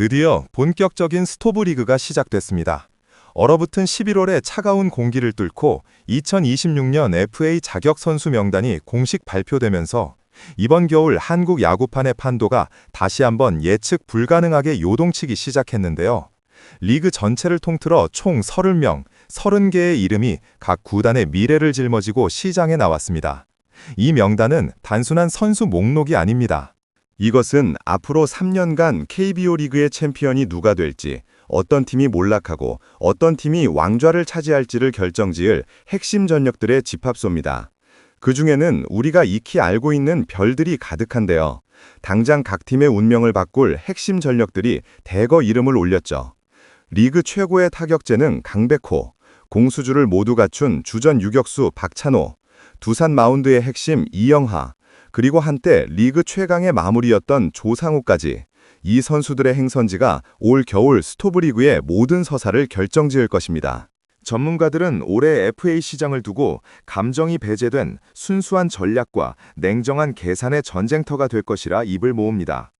드디어 본격적인 스토브 리그가 시작됐습니다. 얼어붙은 11월에 차가운 공기를 뚫고 2026년 FA 자격 선수 명단이 공식 발표되면서 이번 겨울 한국 야구판의 판도가 다시 한번 예측 불가능하게 요동치기 시작했는데요. 리그 전체를 통틀어 총 30명, 30개의 이름이 각 구단의 미래를 짊어지고 시장에 나왔습니다. 이 명단은 단순한 선수 목록이 아닙니다. 이것은 앞으로 3년간 KBO 리그의 챔피언이 누가 될지, 어떤 팀이 몰락하고 어떤 팀이 왕좌를 차지할지를 결정지을 핵심 전력들의 집합소입니다. 그 중에는 우리가 익히 알고 있는 별들이 가득한데요. 당장 각 팀의 운명을 바꿀 핵심 전력들이 대거 이름을 올렸죠. 리그 최고의 타격재능 강백호, 공수주를 모두 갖춘 주전 유격수 박찬호, 두산 마운드의 핵심 이영하, 그리고 한때 리그 최강의 마무리였던 조상우까지 이 선수들의 행선지가 올 겨울 스토브리그의 모든 서사를 결정지을 것입니다. 전문가들은 올해 FA 시장을 두고 감정이 배제된 순수한 전략과 냉정한 계산의 전쟁터가 될 것이라 입을 모읍니다.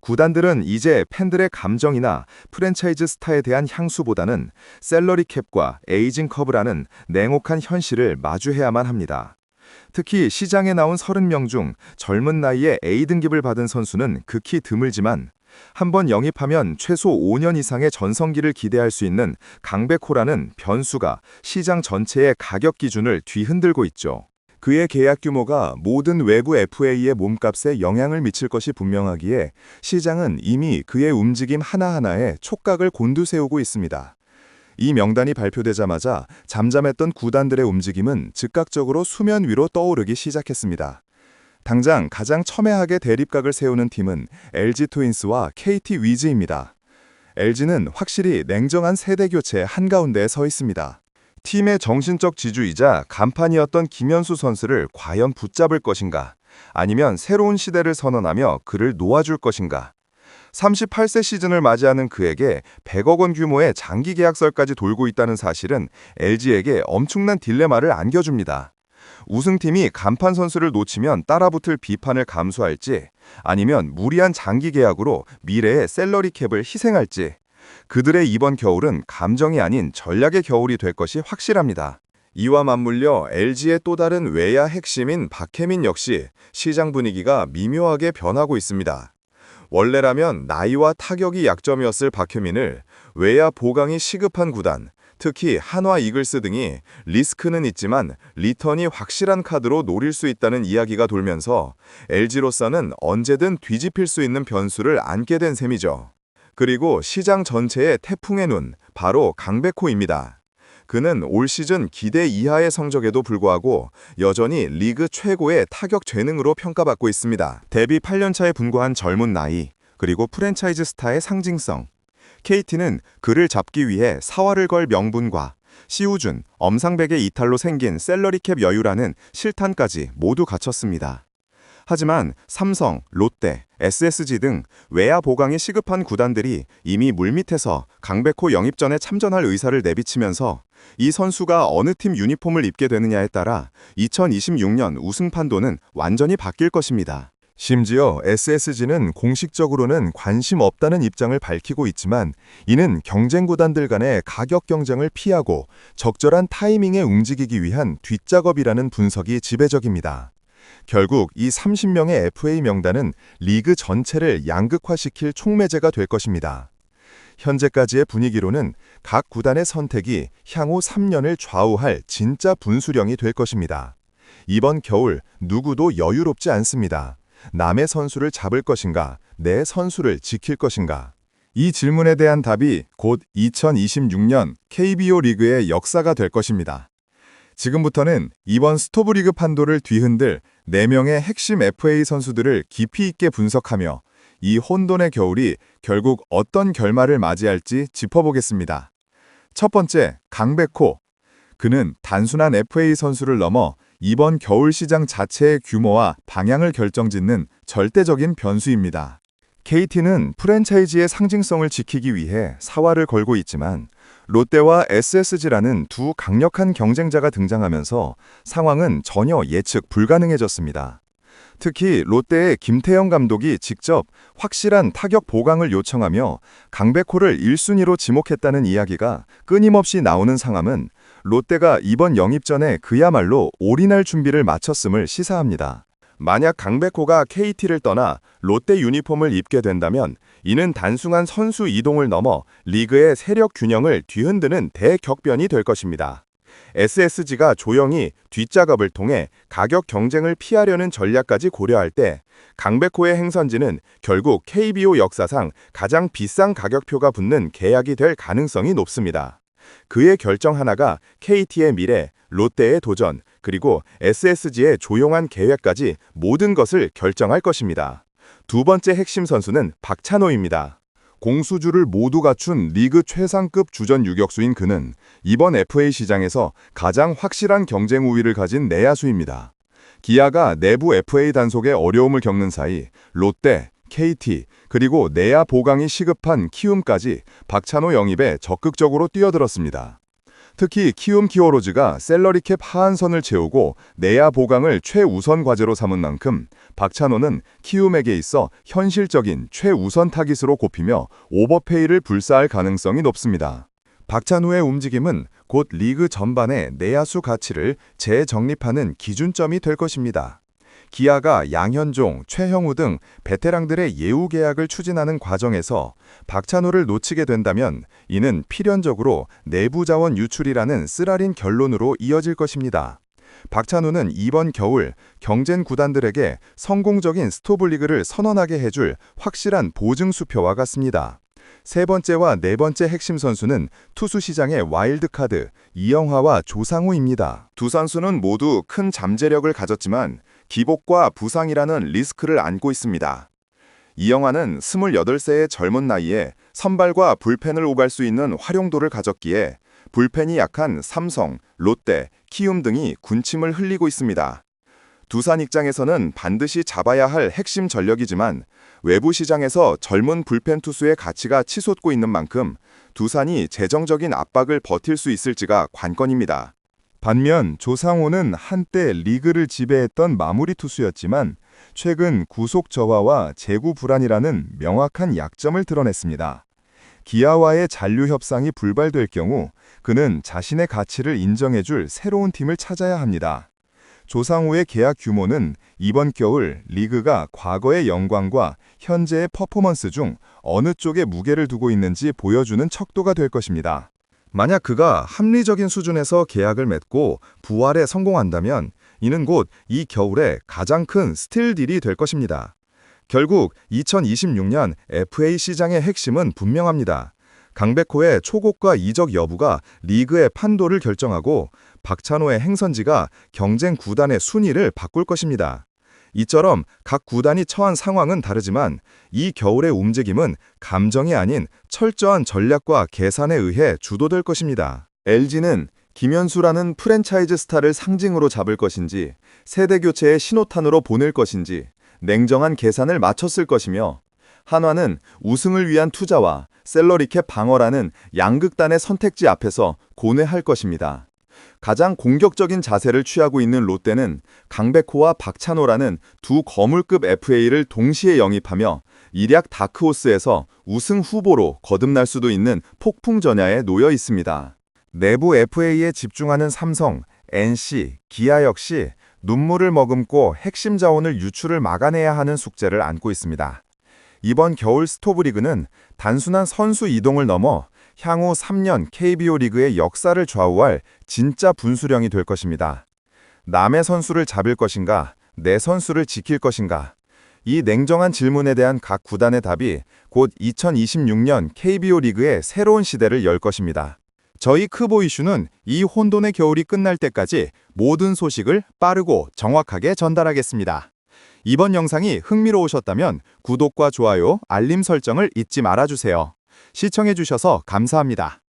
구단들은 이제 팬들의 감정이나 프랜차이즈 스타에 대한 향수보다는 셀러리 캡과 에이징 커브라는 냉혹한 현실을 마주해야만 합니다. 특히 시장에 나온 30명 중 젊은 나이에 A등급을 받은 선수는 극히 드물지만 한번 영입하면 최소 5년 이상의 전성기를 기대할 수 있는 강백호라는 변수가 시장 전체의 가격 기준을 뒤흔들고 있죠. 그의 계약 규모가 모든 외부 FA의 몸값에 영향을 미칠 것이 분명하기에 시장은 이미 그의 움직임 하나하나에 촉각을 곤두세우고 있습니다. 이 명단이 발표되자마자 잠잠했던 구단들의 움직임은 즉각적으로 수면 위로 떠오르기 시작했습니다. 당장 가장 첨예하게 대립각을 세우는 팀은 LG 트윈스와 KT 위즈입니다. LG는 확실히 냉정한 세대 교체 한가운데에 서 있습니다. 팀의 정신적 지주이자 간판이었던 김현수 선수를 과연 붙잡을 것인가? 아니면 새로운 시대를 선언하며 그를 놓아줄 것인가? 38세 시즌을 맞이하는 그에게 100억 원 규모의 장기 계약설까지 돌고 있다는 사실은 LG에게 엄청난 딜레마를 안겨줍니다. 우승팀이 간판 선수를 놓치면 따라붙을 비판을 감수할지 아니면 무리한 장기 계약으로 미래의 셀러리 캡을 희생할지 그들의 이번 겨울은 감정이 아닌 전략의 겨울이 될 것이 확실합니다. 이와 맞물려 LG의 또 다른 외야 핵심인 박혜민 역시 시장 분위기가 미묘하게 변하고 있습니다. 원래라면 나이와 타격이 약점이었을 박혜민을 외야 보강이 시급한 구단, 특히 한화 이글스 등이 리스크는 있지만 리턴이 확실한 카드로 노릴 수 있다는 이야기가 돌면서 LG로서는 언제든 뒤집힐 수 있는 변수를 안게 된 셈이죠. 그리고 시장 전체의 태풍의 눈, 바로 강백호입니다. 그는 올 시즌 기대 이하의 성적에도 불구하고 여전히 리그 최고의 타격 재능으로 평가받고 있습니다. 데뷔 8년차에 분고한 젊은 나이, 그리고 프랜차이즈 스타의 상징성. KT는 그를 잡기 위해 사활을 걸 명분과 시우준, 엄상백의 이탈로 생긴 셀러리캡 여유라는 실탄까지 모두 갖췄습니다. 하지만 삼성, 롯데, SSG 등 외야 보강이 시급한 구단들이 이미 물밑에서 강백호 영입 전에 참전할 의사를 내비치면서 이 선수가 어느 팀 유니폼을 입게 되느냐에 따라 2026년 우승 판도는 완전히 바뀔 것입니다. 심지어 SSG는 공식적으로는 관심 없다는 입장을 밝히고 있지만 이는 경쟁 구단들 간의 가격 경쟁을 피하고 적절한 타이밍에 움직이기 위한 뒷작업이라는 분석이 지배적입니다. 결국 이 30명의 FA 명단은 리그 전체를 양극화시킬 촉매제가 될 것입니다. 현재까지의 분위기로는 각 구단의 선택이 향후 3년을 좌우할 진짜 분수령이 될 것입니다. 이번 겨울 누구도 여유롭지 않습니다. 남의 선수를 잡을 것인가, 내 선수를 지킬 것인가. 이 질문에 대한 답이 곧 2026년 KBO 리그의 역사가 될 것입니다. 지금부터는 이번 스토브리그 판도를 뒤흔들 4명의 핵심 FA 선수들을 깊이 있게 분석하며 이 혼돈의 겨울이 결국 어떤 결말을 맞이할지 짚어보겠습니다. 첫 번째, 강백호. 그는 단순한 FA 선수를 넘어 이번 겨울 시장 자체의 규모와 방향을 결정짓는 절대적인 변수입니다. KT는 프랜차이즈의 상징성을 지키기 위해 사활을 걸고 있지만 롯데와 SSG라는 두 강력한 경쟁자가 등장하면서 상황은 전혀 예측 불가능해졌습니다. 특히 롯데의 김태형 감독이 직접 확실한 타격 보강을 요청하며 강백호를 1순위로 지목했다는 이야기가 끊임없이 나오는 상황은 롯데가 이번 영입 전에 그야말로 올인할 준비를 마쳤음을 시사합니다. 만약 강백호가 KT를 떠나 롯데 유니폼을 입게 된다면 이는 단순한 선수 이동을 넘어 리그의 세력 균형을 뒤흔드는 대격변이 될 것입니다. SSG가 조용히 뒷작업을 통해 가격 경쟁을 피하려는 전략까지 고려할 때 강백호의 행선지는 결국 KBO 역사상 가장 비싼 가격표가 붙는 계약이 될 가능성이 높습니다. 그의 결정 하나가 KT의 미래, 롯데의 도전, 그리고 SSG의 조용한 계획까지 모든 것을 결정할 것입니다. 두 번째 핵심 선수는 박찬호입니다. 공수주를 모두 갖춘 리그 최상급 주전 유격수인 그는 이번 FA 시장에서 가장 확실한 경쟁 우위를 가진 내야수입니다. 기아가 내부 FA 단속에 어려움을 겪는 사이 롯데, KT, 그리고 내야 보강이 시급한 키움까지 박찬호 영입에 적극적으로 뛰어들었습니다. 특히 키움 키워로즈가 셀러리캡 하한선을 채우고 내야 보강을 최우선 과제로 삼은 만큼 박찬호는 키움에게 있어 현실적인 최우선 타깃으로 꼽히며 오버페이를 불사할 가능성이 높습니다. 박찬호의 움직임은 곧 리그 전반의 내야수 가치를 재정립하는 기준점이 될 것입니다. 기아가 양현종, 최형우 등 베테랑들의 예우 계약을 추진하는 과정에서 박찬호를 놓치게 된다면 이는 필연적으로 내부 자원 유출이라는 쓰라린 결론으로 이어질 것입니다. 박찬호는 이번 겨울 경쟁 구단들에게 성공적인 스토블리그를 선언하게 해줄 확실한 보증 수표와 같습니다. 세 번째와 네 번째 핵심 선수는 투수 시장의 와일드카드 이영화와 조상우입니다. 두 선수는 모두 큰 잠재력을 가졌지만 기복과 부상이라는 리스크를 안고 있습니다. 이 영화는 28세의 젊은 나이에 선발과 불펜을 오갈 수 있는 활용도를 가졌기에 불펜이 약한 삼성, 롯데, 키움 등이 군침을 흘리고 있습니다. 두산 입장에서는 반드시 잡아야 할 핵심 전력이지만 외부 시장에서 젊은 불펜 투수의 가치가 치솟고 있는 만큼 두산이 재정적인 압박을 버틸 수 있을지가 관건입니다. 반면 조상호는 한때 리그를 지배했던 마무리 투수였지만 최근 구속 저하와 재구 불안이라는 명확한 약점을 드러냈습니다. 기아와의 잔류 협상이 불발될 경우 그는 자신의 가치를 인정해줄 새로운 팀을 찾아야 합니다. 조상우의 계약 규모는 이번 겨울 리그가 과거의 영광과 현재의 퍼포먼스 중 어느 쪽에 무게를 두고 있는지 보여주는 척도가 될 것입니다. 만약 그가 합리적인 수준에서 계약을 맺고 부활에 성공한다면 이는 곧 이 겨울에 가장 큰 스틸 딜이 될 것입니다. 결국 2026년 FA 시장의 핵심은 분명합니다. 강백호의 초고가 이적 여부가 리그의 판도를 결정하고 박찬호의 행선지가 경쟁 구단의 순위를 바꿀 것입니다. 이처럼 각 구단이 처한 상황은 다르지만 이 겨울의 움직임은 감정이 아닌 철저한 전략과 계산에 의해 주도될 것입니다. LG는 김현수라는 프랜차이즈 스타를 상징으로 잡을 것인지 세대 교체의 신호탄으로 보낼 것인지 냉정한 계산을 마쳤을 것이며 한화는 우승을 위한 투자와 셀러리캡 방어라는 양극단의 선택지 앞에서 고뇌할 것입니다. 가장 공격적인 자세를 취하고 있는 롯데는 강백호와 박찬호라는 두 거물급 FA를 동시에 영입하며 일약 다크호스에서 우승 후보로 거듭날 수도 있는 폭풍 전야에 놓여 있습니다. 내부 FA에 집중하는 삼성, NC, 기아 역시 눈물을 머금고 핵심 자원을 유출을 막아내야 하는 숙제를 안고 있습니다. 이번 겨울 스토브리그는 단순한 선수 이동을 넘어 향후 3년 KBO 리그의 역사를 좌우할 진짜 분수령이 될 것입니다. 남의 선수를 잡을 것인가, 내 선수를 지킬 것인가. 이 냉정한 질문에 대한 각 구단의 답이 곧 2026년 KBO 리그의 새로운 시대를 열 것입니다. 저희 크보 이슈는 이 혼돈의 겨울이 끝날 때까지 모든 소식을 빠르고 정확하게 전달하겠습니다. 이번 영상이 흥미로우셨다면 구독과 좋아요, 알림 설정을 잊지 말아주세요. 시청해주셔서 감사합니다.